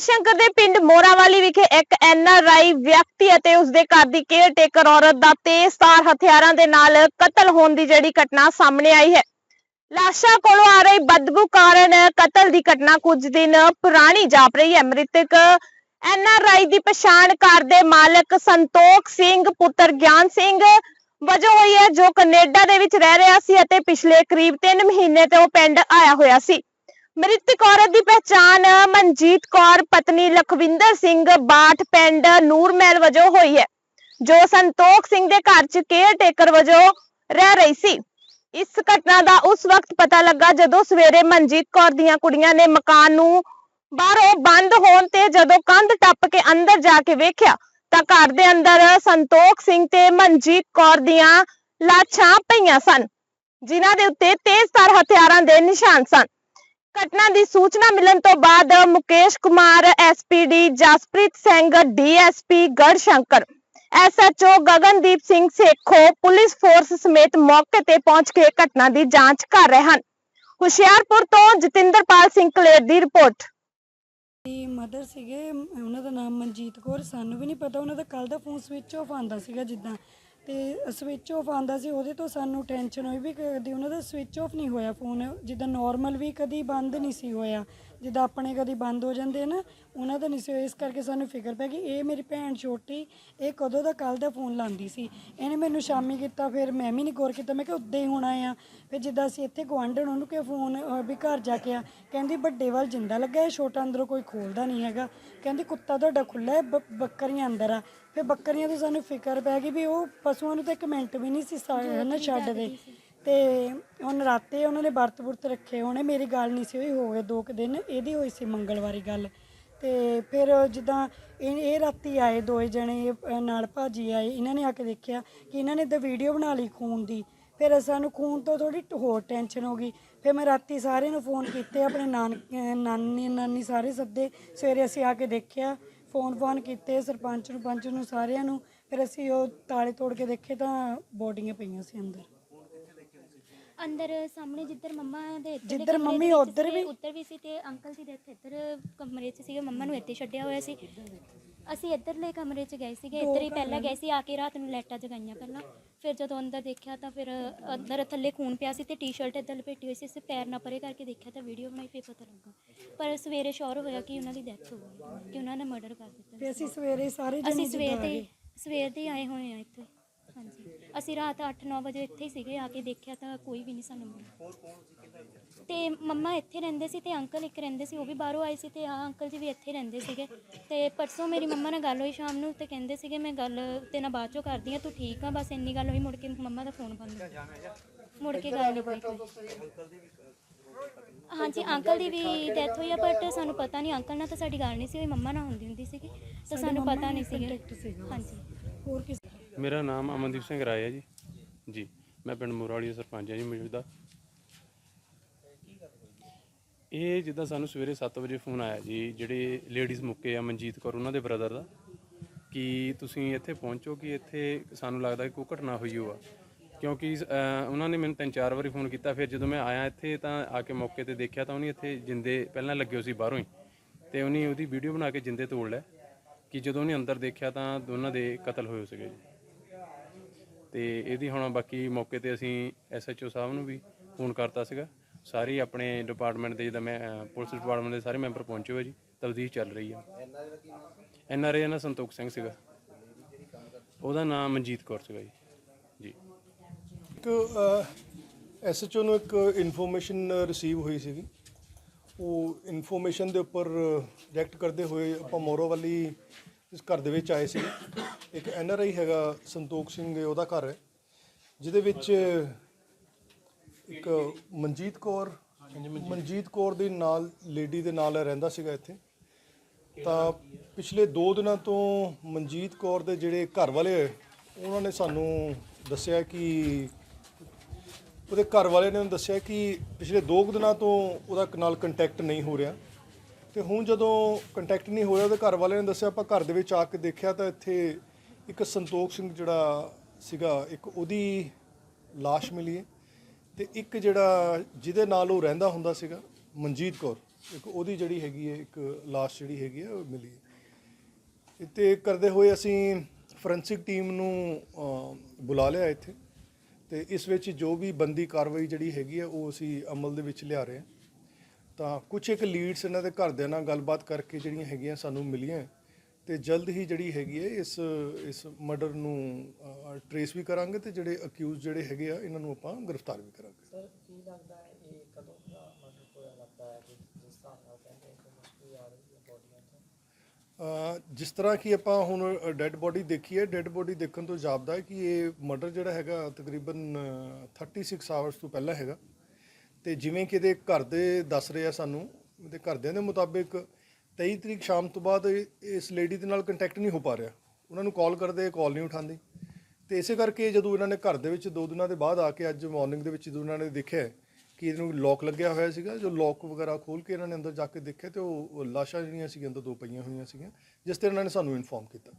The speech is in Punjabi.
ਸ਼ੰਕਰ ਦੇ ਪਿੰਡ ਮੋਰਾਵਾਲੀ ਵਿਖੇ ਇੱਕ ਐਨਆਰਆਈ ਵਿਅਕਤੀ ਅਤੇ ਉਸਦੇ ਘਰ ਦੀ ਕੇਅਰਟੇਕਰ ਔਰਤ ਦਾ ਤੇਜ਼ਧਾਰ ਹਥਿਆਰਾਂ ਦੇ ਨਾਲ ਕਤਲ ਹੋਣ ਦੀ ਜਿਹੜੀ ਘਟਨਾ ਸਾਹਮਣੇ ਆਈ ਹੈ। ਲਾਸ਼ਾਂ ਕੋਲੋਂ ਆ ਰਹੀ ਬਦਬੂ ਕਾਰਨ ਕਤਲ ਦੀ ਘਟਨਾ ਕੁਝ ਦਿਨ ਪੁਰਾਣੀ ਜਾਪ ਰਹੀ ਹੈ। ਮ੍ਰਿਤਕ ਐਨਆਰਆਈ ਦੀ ਪਛਾਣ ਘਰ ਦੇ ਮਾਲਕ ਸੰਤੋਖ ਸਿੰਘ, ਪੁੱਤਰ ਗਿਆਨ ਸਿੰਘ ਵਜੋਂ ਹੋਈ ਹੈ, ਜੋ ਕੈਨੇਡਾ ਦੇ ਵਿੱਚ ਰਹਿ ਰਿਹਾ ਸੀ ਅਤੇ ਪਿਛਲੇ ਕਰੀਬ 3 ਮਹੀਨੇ ਤੋਂ ਉਹ ਪਿੰਡ ਆਇਆ ਹੋਇਆ ਸੀ। ਮ੍ਰਿਤਕ ਔਰਤ ਦੀ ਪਹਿਚਾਣ ਮਨਜੀਤ ਕੌਰ, ਪਤਨੀ ਲਖਵਿੰਦਰ ਸਿੰਘ ਬਾਠ ਪਿੰਡ ਨੂਰਮਹਿਲ ਵਜੋਂ ਹੋਈ ਹੈ, ਜੋ ਸੰਤੋਖ ਸਿੰਘ ਦੇ ਘਰ 'ਚ ਕੇਅਰ ਟੇਕਰ ਵਜੋਂ ਰਹਿ ਰਹੀ ਸੀ। ਇਸ ਘਟਨਾ ਦਾ ਉਸ ਵਕਤ ਪਤਾ ਲੱਗਾ ਜਦੋਂ ਸਵੇਰੇ ਮਨਜੀਤ ਕੌਰ ਦੀਆਂ ਕੁੜੀਆਂ ਨੇ ਮਕਾਨ ਨੂੰ ਬਾਹਰੋਂ ਬੰਦ ਹੋਣ ਤੇ ਜਦੋਂ ਕੰਧ ਟੱਪ ਕੇ ਅੰਦਰ ਜਾ ਕੇ ਵੇਖਿਆ, ਤਾਂ ਘਰ ਦੇ ਅੰਦਰ ਸੰਤੋਖ ਸਿੰਘ ਤੇ ਮਨਜੀਤ ਕੌਰ ਦੀਆਂ ਲਾਸ਼ਾਂ ਪਈਆਂ ਸਨ, ਜਿਨ੍ਹਾਂ ਦੇ ਉੱਤੇ ਤੇਜ਼ਧਾਰ ਹਥਿਆਰਾਂ ਦੇ ਨਿਸ਼ਾਨ ਸਨ। ਘਟਨਾ ਦੀ ਸੂਚਨਾ ਮਿਲਣ ਤੋਂ ਬਾਅਦ Mukesh Kumar SPD Jaspreet Singh DSP Garhshankar SHO Gagandeep Singh Sekhon, police force ਸਮੇਤ ਮੌਕੇ ਤੇ ਪਹੁੰਚ ਕੇ ਘਟਨਾ ਦੀ ਜਾਂਚ ਕਰ ਰਹੇ ਹਨ। ਹੁਸ਼ਿਆਰਪੁਰ ਤੋਂ ਜਤਿੰਦਰਪਾਲ ਸਿੰਘ ਕਲੇਰ ਦੀ ਰਿਪੋਰਟ। ਦੀ ਮਦਰ ਸੀਗੇ, ਉਹਨਾਂ ਦਾ ਨਾਮ ਮਨਜੀਤ ਕੌਰ, ਸਾਨੂੰ ਵੀ ਨਹੀਂ ਪਤਾ, ਉਹਨਾਂ ਦਾ ਕੱਲ ਦਾ ਫੋਨ ਸਵਿਚ ਆਫ ਆਂਦਾ ਸੀਗਾ ਜਿੱਦਾਂ। ਤੇ ਸਵਿਚ ਆਫ ਆਂਦਾ ਸੀ, ਉਹਦੇ ਤੋਂ ਸਾਨੂੰ ਟੈਨਸ਼ਨ ਹੋਈ ਵੀ ਕਦੀ ਉਹਨਾਂ ਦਾ ਸਵਿਚ ਆਫ ਨਹੀਂ ਹੋਇਆ ਫੋਨ ਜਿੱਦਾਂ ਨਾਰਮਲ ਵੀ ਕਦੀ ਬੰਦ ਨਹੀਂ ਸੀ ਹੋਇਆ। ਜਿੱਦਾਂ ਆਪਣੇ ਕਦੀ ਬੰਦ ਹੋ ਜਾਂਦੇ ਨਾ ਉਹਨਾਂ ਦਾ ਨਹੀਂ ਸੀ ਇਸ ਕਰਕੇ ਸਾਨੂੰ ਫਿਕਰ ਪੈ ਗਈ ਇਹ ਮੇਰੀ ਭੈਣ ਛੋਟੀ ਇਹ ਕਦੋਂ ਦਾ ਕੱਲ ਦਾ ਫੋਨ ਲਾਂਦੀ ਸੀ। ਇਹਨੇ ਮੈਨੂੰ ਸ਼ਾਮੀ ਕੀਤਾ ਫਿਰ ਮੈਂ ਵੀ ਨਹੀਂ ਗੌਰ ਕੀਤਾ ਮੈਂ ਕਿ ਉੱਦਾਂ ਹੀ ਹੋਣਾ ਆ। ਫਿਰ ਜਿੱਦਾਂ ਅਸੀਂ ਇੱਥੇ ਗੁਆਂਢਣ ਉਹਨੂੰ ਕਿ ਫੋਨ ਅਹ, ਵੀ ਘਰ ਜਾ ਕੇ ਆ। ਕਹਿੰਦੀ ਵੱਡੇ ਵੱਲ ਜਿੰਦਾ ਲੱਗਾ ਹੈ ਛੋਟਾ ਅੰਦਰੋਂ ਕੋਈ ਖੋਲਦਾ ਨਹੀਂ ਹੈਗਾ। ਕਹਿੰਦੀ ਕੁੱਤਾ ਤੁਹਾਡਾ ਖੁੱਲਾ ਹੈ ਬ- ਬੱਕਰੀਆਂ ਅੰਦਰ ਆ। ਫਿਰ ਬੱਕਰੀਆਂ ਤੋਂ ਸਾਨੂੰ ਫਿਕਰ ਪੈ ਗਈ ਵੀ ਉਹ ਪਸ਼ੂਆਂ ਨੂੰ ਤਾਂ ਇੱਕ ਮਿੰਟ ਵੀ ਨਹੀਂ ਸੀ ਸਾ- ਨਾ ਛੱਡਦੇ। ਤੇ ਉਹ ਨਰਾਤੇ ਉਹਨਾਂ ਨੇ ਵਰਤ ਵੁਰਤ ਰੱਖੇ ਹੋਣੇ, ਮੇਰੀ ਗੱਲ ਨਹੀਂ ਸੀ ਹੋਈ, ਹੋ ਗਏ ਦੋ ਕੁ ਦਿਨ, ਇਹਦੀ ਹੋਈ ਸੀ ਮੰਗਲਵਾਰੀ ਗੱਲ। ਤੇ ਫਿਰ ਜਿੱਦਾਂ ਇਹ ਇਹ ਰਾਤੀ ਆਏ ਦੋਏ ਜਣੇ ਅਹ ਨਾਲ ਭਾਜੀ ਆਏ, ਇਹਨਾਂ ਨੇ ਆ ਕੇ ਦੇਖਿਆ ਕਿ ਇਹਨਾਂ ਨੇ ਤਾਂ ਵੀਡੀਓ ਬਣਾ ਲਈ ਖੂਨ ਦੀ। ਫਿਰ ਸਾਨੂੰ ਖੂਨ ਤੋਂ ਥੋੜੀ ਹੋਰ ਟੈਨਸ਼ਨ ਹੋ ਗਈ। ਫਿਰ ਮੈਂ ਰਾਤੀ ਸਾਰਿਆਂ ਨੂੰ ਫੋਨ ਕੀਤੇ, ਆਪਣੇ ਨਾਨਕ ਨਾਨੀ ਨਾਨੀ ਸਾਰੇ ਸੱਦੇ। ਸਵੇਰੇ ਅਸੀਂ ਆ ਕੇ ਦੇਖਿਆ, ਫੋਨ ਫੋਨ ਕੀਤੇ, ਸਰਪੰਚ ਨੂੰ, ਪੰਚ ਨੂੰ, ਸਾਰਿਆਂ ਨੂੰ। ਫਿਰ ਅਸੀਂ ਉਹ ਤਾਲੇ ਤੋੜ ਕੇ ਦੇਖੇ ਤਾਂ ਬੋਡੀਆਂ ਪਈਆਂ ਸੀ ਅੰਦਰ। ਅੰਦਰ ਸਾਹਮਣੇ ਜਿੱਧਰ ਮੰਮਾ ਦੇ ਇੱਧਰ ਦੇ ਜਿੱਧਰ ਕਮਰੇ ਮੰਮੀ ਦੇ ਵਿੱਚ ਉੱਧਰ ਵੀ? ਉੱਧਰ ਵੀ ਸੀ ਤੇ ਅੰਕਲ ਜੀ ਦੇ ਇੱਥੇ ਇੱਧਰ ਕਮਰੇ 'ਚ ਸੀਗੇ ਮੰਮਾ ਨੂੰ ਇੱਥੇ ਛੱਡਿਆ ਹੋਇਆ ਸੀ। ਅਸੀਂ ਇੱਧਰਲੇ ਕਮਰੇ 'ਚ ਗਏ ਸੀਗੇ ਇੱਧਰ ਹੀ ਪਹਿਲਾਂ ਗਏ ਸੀ ਆ ਕੇ ਰਾਤ ਨੂੰ ਲਾਈਟਾਂ ਜਗਾਈਆਂ ਪਹਿਲਾਂ। ਫਿਰ ਜਦੋਂ ਅੰਦਰ ਦੇਖਿਆ ਤਾਂ ਫਿਰ ਅੰਦਰ ਥੱਲੇ ਖੂਨ ਪਿਆ ਸੀ ਤੇ ਟੀ-ਸ਼ਰਟ ਇੱਧਰ ਲਪੇਟੀ ਹੋਈ ਸੀ ਅਸੀਂ ਪੈਰ ਨਾ ਪਰੇ ਕਰਕੇ ਦੇਖਿਆ ਤਾਂ ਵੀਡੀਓ ਬਣਾਈ ਫਿਰ ਪਤਾ ਲੱਗਾ। ਪਰ ਸਵੇਰੇ ਸ਼ੋਰ ਹੋਇਆ ਕਿ ਉਹਨਾਂ ਦੀ ਡੈਥ ਹੋ ਗਈ ਕਿ ਉਹਨਾਂ ਨੇ ਮਰਡਰ ਕਰ ਦਿੱਤਾ। ਤੇ ਅਸੀਂ ਸਵੇਰੇ ਸਾਰੇ ਜਣੇ ਅਸੀਂ ਸਵੇਰ ਦੇ। ਸਵੇਰ ਦੇ ਆਏ ਹੋਏ ਆ ਇੱਥੇ। ਹਾਂਜੀ। ਅਸੀਂ ਰਾਤ 8-9 ਵਜੇ ਇੱਥੇ ਹੀ ਸੀਗੇ ਆ ਕੇ ਦੇਖਿਆ ਤਾਂ ਕੋਈ ਵੀ ਨਹੀਂ ਸਾਨੂੰ ਮਿਲਿਆ। ਤੇ ਮੰਮਾ ਇੱਥੇ ਰਹਿੰਦੇ ਸੀ ਤੇ ਅੰਕਲ ਇੱਕ ਰਹਿੰਦੇ ਸੀ ਉਹ ਵੀ ਬਾਹਰੋਂ ਆਏ ਸੀ ਤੇ ਆ ਅੰਕਲ ਜੀ ਵੀ ਇੱਥੇ ਰਹਿੰਦੇ ਸੀਗੇ। ਤੇ ਪਰਸੋਂ ਮੇਰੀ ਮੰਮਾ ਨਾਲ ਗੱਲ ਹੋਈ ਸ਼ਾਮ ਨੂੰ ਤੇ ਕਹਿੰਦੇ ਸੀਗੇ ਮੈਂ ਗੱਲ ਤੇ ਨਾਲ ਬਾਅਦ ਚੋਂ ਕਰਦੀ ਆ ਤੂੰ ਠੀਕ ਆ ਬਸ ਇੰਨੀ ਗੱਲ ਹੋਈ ਮੁੜ ਕੇ ਮੰਮਾ ਦਾ ਫੋਨ ਬੰਦ ਮੁੜ ਕੇ ਗੱਲ ਨਹੀਂ ਹੋਈ ਕੋਈ। ਹਾਂਜੀ ਅੰਕਲ ਦੀ ਵੀ ਡੈਥ ਹੋਈ ਆ ਬਟ ਸਾਨੂੰ ਪਤਾ ਨਹੀਂ ਅੰਕਲ ਨਾਲ ਤਾਂ ਸਾਡੀ ਗੱਲ ਨਹੀਂ ਸੀ ਹੋਈ ਮੰਮਾ ਨਾਲ ਹੁੰਦੀ ਹੁੰਦੀ ਸੀਗੀ ਤਾਂ ਸਾਨੂੰ ਪਤਾ ਨਹੀਂ ਸੀਗਾ। ਹਾਂਜੀ। ਹੋਰ ਕਿਸ ਮੇਰਾ ਨਾਮ ਅਮਨਦੀਪ ਸਿੰਘ ਰਾਏ ਹੈ ਜੀ। ਜੀ ਮੈਂ ਪਿੰਡ ਮੋਰਾਲੀ ਦਾ ਸਰਪੰਚ ਹਾਂ ਜੀ ਮੌਜੂਦਾ। ਇਹ ਜਿੱਦਾਂ ਸਾਨੂੰ ਸਵੇਰੇ 7 ਵਜੇ ਫੋਨ ਆਇਆ ਜੀ ਜਿਹੜੇ ਲੇਡੀਜ਼ ਮੁੱਕੇ ਆ ਮਨਜੀਤ ਕੌਰ ਉਹਨਾਂ ਦੇ ਬ੍ਰਦਰ ਦਾ ਕਿ ਤੁਸੀਂ ਇੱਥੇ ਪਹੁੰਚੋ ਕਿ ਇੱਥੇ ਸਾਨੂੰ ਲੱਗਦਾ ਕਿ ਕੋਈ ਘਟਨਾ ਹੋਈ ਹੋਆ। ਕਿਉਂਕਿ ਅਹ, ਉਹਨਾਂ ਨੇ ਮੈਨੂੰ ਤਿੰਨ ਚਾਰ ਵਾਰੀ ਫੋਨ ਕੀਤਾ ਫਿਰ ਜਦੋਂ ਮੈਂ ਆਇਆ ਇੱਥੇ ਤਾਂ ਆ ਕੇ ਮੌਕੇ ਤੇ ਦੇਖਿਆ ਤਾਂ ਉਹਨੇ ਇੱਥੇ ਜਿੰਦੇ ਪਹਿਲਾਂ ਲੱਗੇ ਹੋਏ ਸੀ ਬਾਹਰੋਂ ਹੀ ਤੇ ਉਹਨੇ ਉਹਦੀ ਵੀਡੀਓ ਬਣਾ ਕੇ ਜਿੰਦੇ ਤੋੜ ਲਿਆ ਕਿ ਜਦੋਂ ਉਹਨੇ ਅੰਦਰ ਦੇਖਿਆ ਤਾਂ ਦੋਨਾਂ ਦੇ ਕਤਲ ਹੋਏ ਸੀਗੇ ਜੀ। ਤੇ ਇਹਦੀ ਹੁਣ ਬਾਕੀ ਮੌਕੇ ਤੇ ਅਸੀਂ ਐਸਐਚਓ ਸਾਹਿਬ ਨੂੰ ਵੀ ਫੋਨ ਕਰਤਾ ਸੀਗਾ। ਸਾਰੀ ਆਪਣੇ ਡਿਪਾਰਟਮੈਂਟ ਦੇ ਜਿੱਦਾਂ ਮੈਂ ਅਹ, ਪੁਲਿਸ ਡਿਪਾਰਟਮੈਂਟ ਦੇ ਸਾਰੇ ਮੈਂਬਰ ਪਹੁੰਚੇ ਹੋਏ ਜੀ ਤਬਦੀਲ ਚੱਲ ਰਹੀ ਆ। ਐਨਆਰਏ ਨਾਲ ਸੰਤੋਖ ਸਿੰਘ ਸੀਗਾ। ਉਹਦਾ ਨਾਮ ਮਨਜੀਤ ਕੌਰ ਸੀਗਾ ਜੀ। ਜੀ। ਇੱਕ ਐਸਐਚਓ ਨੂੰ ਇੱਕ ਇਨਫੋਰਮੇਸ਼ਨ ਰਿਸੀਵ ਹੋਈ ਸੀਗੀ। ਉਹ ਇਨਫੋਰਮੇਸ਼ਨ ਦੇ ਉੱਪਰ ਰਿਐਕਟ ਕਰਦੇ ਹੋਏ ਆਪਾਂ ਮੋਰੋਵਾਲੀ ਇਸ ਘਰ ਦੇ ਵਿੱਚ ਆਏ ਸੀ। ਇੱਕ ਐੱਨ ਆਰ ਆਈ ਹੈਗਾ, ਸੰਤੋਖ ਸਿੰਘ ਉਹਦਾ ਘਰ ਹੈ, ਜਿਹਦੇ ਵਿੱਚ ਇੱਕ ਮਨਜੀਤ ਕੌਰ ਮਨਜੀਤ ਕੌਰ ਦੇ ਨਾਲ, ਲੇਡੀ ਦੇ ਨਾਲ ਰਹਿੰਦਾ ਸੀਗਾ ਇੱਥੇ। ਤਾਂ ਪਿਛਲੇ 2 ਦਿਨਾਂ ਤੋਂ ਮਨਜੀਤ ਕੌਰ ਦੇ ਜਿਹੜੇ ਘਰ ਵਾਲੇ ਹੈ ਉਹਨਾਂ ਨੇ ਸਾਨੂੰ ਦੱਸਿਆ ਕਿ ਉਹਦੇ ਘਰ ਵਾਲੇ ਨੇ ਦੱਸਿਆ ਕਿ ਪਿਛਲੇ 2 ਦਿਨਾਂ ਤੋਂ ਉਹਦਾ ਨਾਲ ਕੰਟੈਕਟ ਨਹੀਂ ਹੋ ਰਿਹਾ। ਤੇ ਹੁਣ ਜਦੋਂ ਕੰਟੈਕਟ ਨਹੀਂ ਹੋਇਆ, ਉਹਦੇ ਘਰ ਵਾਲਿਆਂ ਨੇ ਦੱਸਿਆ, ਆਪਾਂ ਘਰ ਦੇ ਵਿੱਚ ਆ ਕੇ ਦੇਖਿਆ ਤਾਂ ਇੱਥੇ ਇੱਕ ਸੰਤੋਖ ਸਿੰਘ ਜਿਹੜਾ ਸੀਗਾ, ਇੱਕ ਉਹਦੀ ਲਾਸ਼ ਮਿਲੀ ਹੈ ਤੇ ਇੱਕ ਜਿਹੜਾ ਜਿਹਦੇ ਨਾਲ ਉਹ ਰਹਿੰਦਾ ਹੁੰਦਾ ਸੀਗਾ, ਮਨਜੀਤ ਕੌਰ, ਇੱਕ ਉਹਦੀ ਜਿਹੜੀ ਹੈਗੀ ਹੈ, ਇੱਕ ਲਾਸ਼ ਜਿਹੜੀ ਹੈਗੀ ਹੈ, ਉਹ ਮਿਲੀ ਹੈ। ਇੱਥੇ ਕਰਦੇ ਹੋਏ ਅਸੀਂ ਫੋਰੈਂਸਿਕ ਟੀਮ ਨੂੰ ਬੁਲਾ ਲਿਆ ਇੱਥੇ ਤੇ ਇਸ ਵਿੱਚ ਜੋ ਵੀ ਬੰਦੀ ਕਾਰਵਾਈ ਜਿਹੜੀ ਹੈਗੀ ਹੈ, ਉਹ ਅਸੀਂ ਅਮਲ ਦੇ ਵਿੱਚ ਲਿਆ ਰਹੇ ਹਾਂ। ਤਾਂ ਕੁਝ ਇੱਕ ਲੀਡਸ ਇਹਨਾਂ ਦੇ ਘਰਦਿਆਂ ਨਾਲ ਗੱਲਬਾਤ ਕਰਕੇ ਜਿਹੜੀਆਂ ਹੈਗੀਆਂ ਸਾਨੂੰ ਮਿਲੀਆਂ ਤੇ ਜਲਦ ਹੀ ਜਿਹੜੀ ਹੈਗੀ ਹੈ ਇਸ ਇਸ ਮਰਡਰ ਨੂੰ ਟਰੇਸ ਵੀ ਕਰਾਂਗੇ ਤੇ ਜਿਹੜੇ ਅਕਿਊਜ਼ ਜਿਹੜੇ ਹੈਗੇ ਆ ਇਹਨਾਂ ਨੂੰ ਆਪਾਂ ਗ੍ਰਿਫਤਾਰ ਵੀ ਕਰਾਂਗੇ। ਸਰ ਕੀ ਲੱਗਦਾ ਹੈ ਇਹ ਕਦੋਂ ਦਾ ਮਰਡਰ ਹੋਇਆ ਲੱਗਦਾ ਹੈ? ਜਿਸ ਹਿਸਾਬ ਨਾਲ ਕਹਿੰਦੇ ਕਿ ਮੁਸ਼ਕਿਲ ਆ ਰਹੀ ਹੈ ਬੋਡੀਆਂ ਤੋਂ। ਜਿਸ ਤਰ੍ਹਾਂ ਕਿ ਆਪਾਂ ਹੁਣ ਡੈੱਡ ਬੋਡੀ ਦੇਖੀ ਹੈ ਡੈੱਡ ਬੋਡੀ ਦੇਖਣ ਤੋਂ ਜਾਪਦਾ ਹੈ ਕਿ ਇਹ ਮਰਡਰ ਜਿਹੜਾ ਹੈਗਾ ਤਕਰੀਬਨ ਅ, 36 ਆਵਰਸ ਤੋਂ ਪਹਿਲਾਂ ਹੈਗਾ। ਤੇ ਜਿਵੇਂ ਕਿ ਇਹਦੇ ਘਰ ਦੇ ਦੱਸ ਰਹੇ ਆ ਸਾਨੂੰ, ਇਹਦੇ ਘਰਦਿਆਂ ਦੇ ਮੁਤਾਬਿਕ 23 ਤਰੀਕ ਸ਼ਾਮ ਤੋਂ ਬਾਅਦ ਇਸ ਲੇਡੀ ਦੇ ਨਾਲ ਕੰਟੈਕਟ ਨਹੀਂ ਹੋ ਪਾ ਰਿਹਾ। ਉਹਨਾਂ ਨੂੰ ਕਾਲ ਕਰਦੇ ਕਾਲ ਨਹੀਂ ਉਠਾਉਂਦੀ। ਤੇ ਇਸੇ ਕਰਕੇ ਜਦੋਂ ਇਹਨਾਂ ਨੇ ਘਰ ਦੇ ਵਿੱਚ ਦੋ ਦਿਨਾਂ ਦੇ ਬਾਅਦ ਆ ਕੇ ਅੱਜ ਮਾਰਨਿੰਗ ਦੇ ਵਿੱਚ ਜਦੋਂ ਇਹਨਾਂ ਨੇ ਦੇਖਿਆ ਕਿ ਇਹਨੂੰ ਲੋਕ ਲੱਗਿਆ ਹੋਇਆ ਸੀਗਾ, ਜੋ ਲੋਕ ਵਗੈਰਾ ਖੋਲ ਕੇ ਇਹਨਾਂ ਨੇ ਅੰਦਰ ਜਾ ਕੇ ਦੇਖਿਆ ਤੇ ਉਹ ਲਾਸ਼ਾਂ ਜਿਹੜੀਆਂ ਸੀਗੀਆਂ, ਅੰਦਰ ਦੋ ਪਈਆਂ ਹੋਈਆਂ ਸੀਗੀਆਂ, ਜਿਸ ਤੇ ਇਹਨਾਂ ਨੇ ਸਾਨੂੰ ਇਨਫੋਰਮ ਕੀਤਾ।